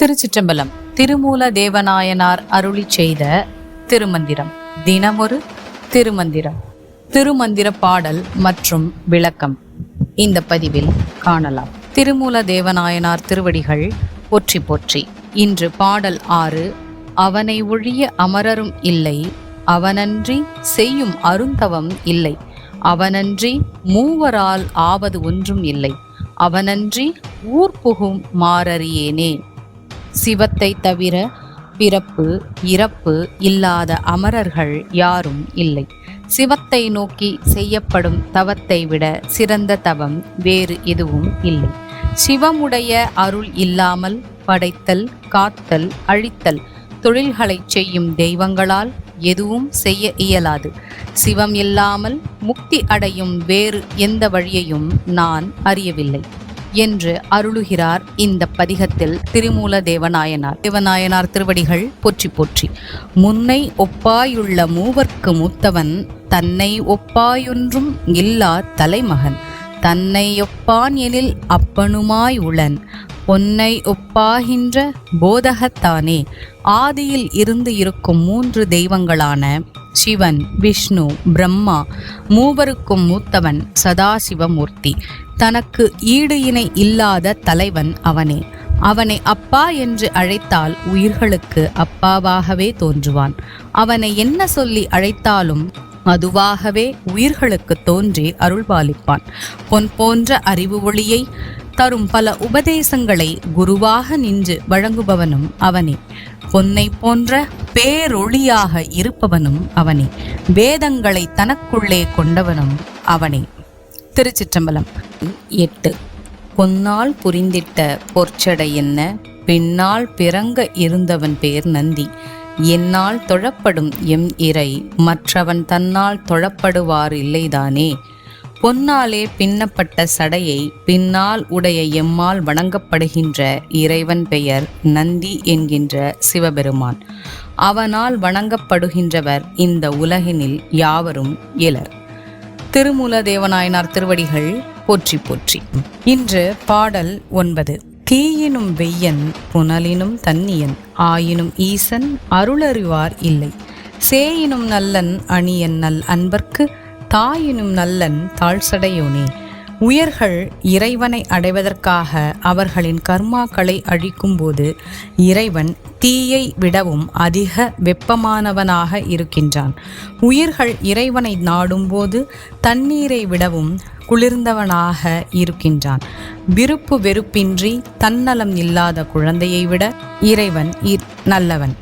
திருச்சிற்றம்பலம் திருமூல தேவநாயனார் அருளி செய்த திருமந்திரம். தினமொரு திருமந்திரம். திருமந்திர பாடல் மற்றும் விளக்கம். இந்த பதிவில் காணலாம். திருமூல தேவநாயனார் திருவடிகள் போற்றி போற்றி. இன்று பாடல் ஆறு அவனை ஒழிய அமரரும் இல்லை அவனன்றி செய்யும் அருந்தவம் இல்லை அவனன்றி மூவரால் ஆவது ஒன்றும் இல்லை அவனன்றி ஊர் புகும் மாறறியேனே. சிவத்தை தவிர பிறப்பு இறப்பு இல்லாத அமரர்கள் யாரும் இல்லை. சிவத்தை நோக்கி செய்யப்படும் தவத்தை விட சிறந்த தவம் வேறு எதுவும் இல்லை. சிவமுடைய அருள் இல்லாமல் படைத்தல் காத்தல் அழித்தல் தொழில்களைச் செய்யும் தெய்வங்களால் எதுவும் செய்ய இயலாது. சிவம் இல்லாமல் முக்தி அடையும் வேறு எந்த வழியையும் நான் அறியவில்லை. என்று அருளுகிறார் இந்த பதிகத்தில் திருமூல தேவநாயனார். தேவநாயனார் திருவடிகள் போற்றி போற்றி. முன்னை ஒப்பாயுள்ள மூவர்க்கு மூத்தவன் தன்னை ஒப்பாயொன்றும் இல்லா தலைமகன். தன்னை ஒப்பான் எனில் அப்பனுமாய் உளன். பொன்னை ஒப்பாகின்ற போதகத்தானே. ஆதியில் இருந்து இருக்கும் மூன்று தெய்வங்களான சிவன் விஷ்ணு பிரம்மா மூவருக்கும் மூத்தவன் சதாசிவமூர்த்தி. தனக்கு ஈடு இணை இல்லாத தலைவன் அவனே. அவனை அப்பா என்று அழைத்தால் உயிர்களுக்கு அப்பாவாகவே தோன்றுவான். அவனை என்ன சொல்லி அழைத்தாலும் அதுவாகவே உயிர்களுக்கு தோன்றி அருள்பாலிப்பான். பொன் போன்ற அறிவு ஒளியை தரும் பல உபதேசங்களை குருவாக நின்று வழங்குபவனும் அவனே. பொன்னை போன்ற பேரொளியாக இருப்பவனும் அவனே. வேதங்களை தனக்குள்ளே கொண்டவனும் அவனே. திருச்சிற்றம்பலம். எட்டு. பொன்னால் புரிந்திட்ட பொற்சடை என்ன? பின்னால் பிறங்க இருந்தவன் பேர் நந்தி. என்னால் தொழப்படும் எம் இறை மற்றவன் தன்னால் தொழப்படுவார் இல்லைதானே? பொன்னாலே பின்னப்பட்ட சடையை பின்னால் உடைய எம்மால் வணங்கப்படுகின்ற இறைவன் பெயர் நந்தி என்கின்ற சிவபெருமான். அவனால் வணங்கப்படுகின்றவர் இந்த உலகினில் யாவரும் இலர். திருமூல தேவநாயனார் திருவடிகள் போற்றி போற்றி. இன்று பாடல் ஒன்பது. தீயினும் வெய்யன் புனலினும் தன்னியன் ஆயினும் ஈசன் அருளறிவார் இல்லை. சேயினும் நல்லன் அணியன் நல் அன்பர்க்கு தாயினும் நல்லன் தாழ்சடையோனே. உயர்கள் இறைவனை அடைவதற்காக அவர்களின் கர்மாக்களை அழிக்கும்போது இறைவன் தீயை விடவும் அதிக வெப்பமானவனாக இருக்கின்றான். உயிர்கள் இறைவனை நாடும்போது தண்ணீரை விடவும் குளிர்ந்தவனாக இருக்கின்றான். விருப்பு வெறுப்பின்றி தன்னலம் இல்லாத குழந்தையை விட இறைவன் நல்லவன்.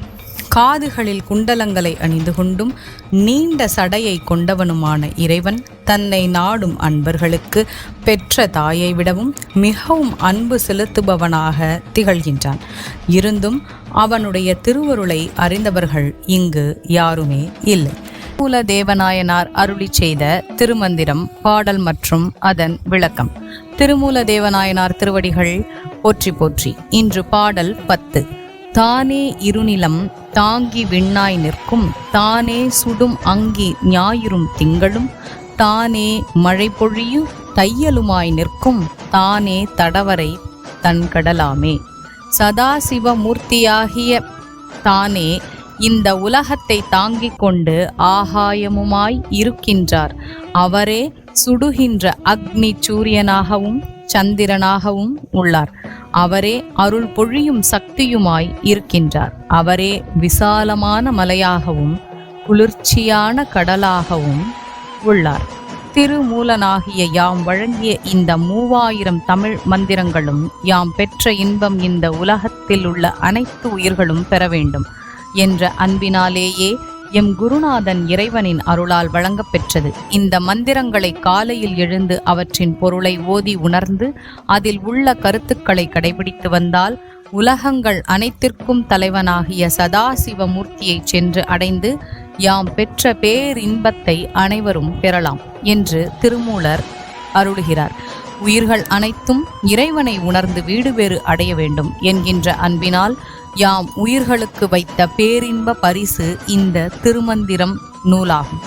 காதுகளில் குண்டலங்களை அணிந்து கொண்டும் நீண்ட சடையை கொண்டவனுமான இறைவன் தன்னை நாடும் அன்பர்களுக்கு பெற்ற தாயை விடவும் மிகவும் அன்பு செலுத்துபவனாக திகழ்கின்றான். இருந்தும் அவனுடைய திருவருளை அறிந்தவர்கள் இங்கு யாருமே இல்லை. மூல தேவநாயனார் அருளி செய்த திருமந்திரம் பாடல் மற்றும் அதன் விளக்கம். திருமூல தேவநாயனார் திருவடிகள் போற்றி போற்றி. இன்று பாடல் பத்து. தானே இருநிலம் தாங்கி விண்ணாய் நிற்கும் தானே சுடும் அங்கி ஞாயிறும் திங்களும் தானே மழை பொழியும் தையலுமாய் நிற்கும் தானே தடவரை தன் கடலாமே சதாசிவமூர்த்தியாகிய தானே இந்த உலகத்தை தாங்கிக் கொண்டு ஆகாயமுமாய் இருக்கின்றார். அவரே சுடுகின்ற அக்னி சூரியனாகவும் சந்திரனாகவும் உள்ளார். அவரே அருள் பொழியும் சக்தியுமாய் இருக்கின்றார். அவரே விசாலமான மலையாகவும் குளிர்ச்சியான கடலாகவும் உள்ளார். திருமூலனாகிய யாம் வழங்கிய இந்த மூவாயிரம் தமிழ் மந்திரங்களும் யாம் பெற்ற இன்பம் இந்த உலகத்தில் உள்ள அனைத்து உயிர்களும் பெற வேண்டும் என்ற அன்பினாலேயே எம் குருநாதன் இறைவனின் அருளால் வழங்கப்பெற்றது. இந்த மந்திரங்களை காலையில் எழுந்து அவற்றின் பொருளை ஓதி உணர்ந்து அதில் உள்ள கருத்துக்களை கடைபிடித்து வந்தால் உலகங்கள் அனைத்திற்கும் தலைவனாகிய சதாசிவமூர்த்தியை சென்று அடைந்து யாம் பெற்ற பேரின்பத்தை அனைவரும் பெறலாம் என்று திருமூலர் அருளுகிறார். உயிர்கள் அனைத்தும் இறைவனை உணர்ந்து வீடு வேறு அடைய வேண்டும் என்கின்ற அன்பினால் யாம் உயிர்களுக்கு வைத்த பேரின்ப பரிசு இந்த திருமந்திரம் நூலாகும்.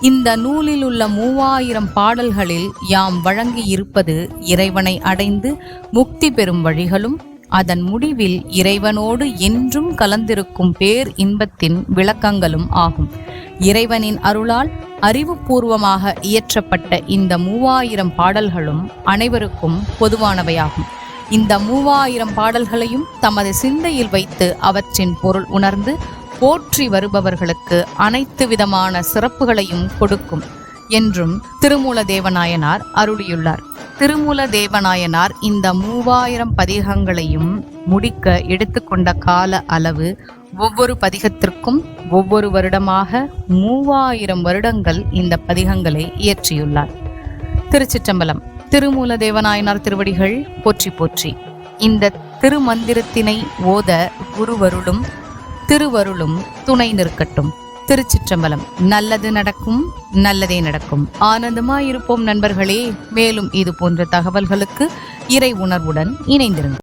இந்த நூலில் உள்ள மூவாயிரம் பாடல்களில் யாம் வழங்கி இருப்பது இறைவனை அடைந்து முக்தி பெறும் வழிகளும் அதன் முடிவில் இறைவனோடு என்றும் கலந்திருக்கும் பேர் இன்பத்தின் விளக்கங்களும் ஆகும். இறைவனின் அருளால் அறிவுபூர்வமாக இயற்றப்பட்ட இந்த மூவாயிரம் பாடல்களும் அனைவருக்கும் பொதுவானவையாகும். இந்த மூவாயிரம் பாடல்களையும் தமது சிந்தையில் வைத்து அவற்றின் பொருள் உணர்ந்து போற்றி வருபவர்களுக்கு அனைத்து விதமான சிறப்புகளையும் கொடுக்கும் என்றும் திருமூல தேவநாயனார் அருளியுள்ளார். திருமூல தேவநாயனார் இந்த மூவாயிரம் பதிகங்களையும் முடிக்க எடுத்துக்கொண்ட கால அளவு ஒவ்வொரு பதிகத்திற்கும் ஒவ்வொரு வருடமாக மூவாயிரம் வருடங்கள் இந்த பதிகங்களை இயற்றியுள்ளார். திருச்சிற்றம்பலம். திருமூல தேவநாயனார் திருவடிகள் போற்றி போற்றி. இந்த திருமந்திரத்தினை ஓத குருவருளும் திருவருளும் துணை நிற்கட்டும். திருச்சிற்றம்பலம் நல்லது நடக்கும் நல்லதே நடக்கும். ஆனந்தமாயிருப்போம் நண்பர்களே மேலும் இது போன்ற தகவல்களுக்கு இறை உணர்வுடன் இணைந்திருங்கள்.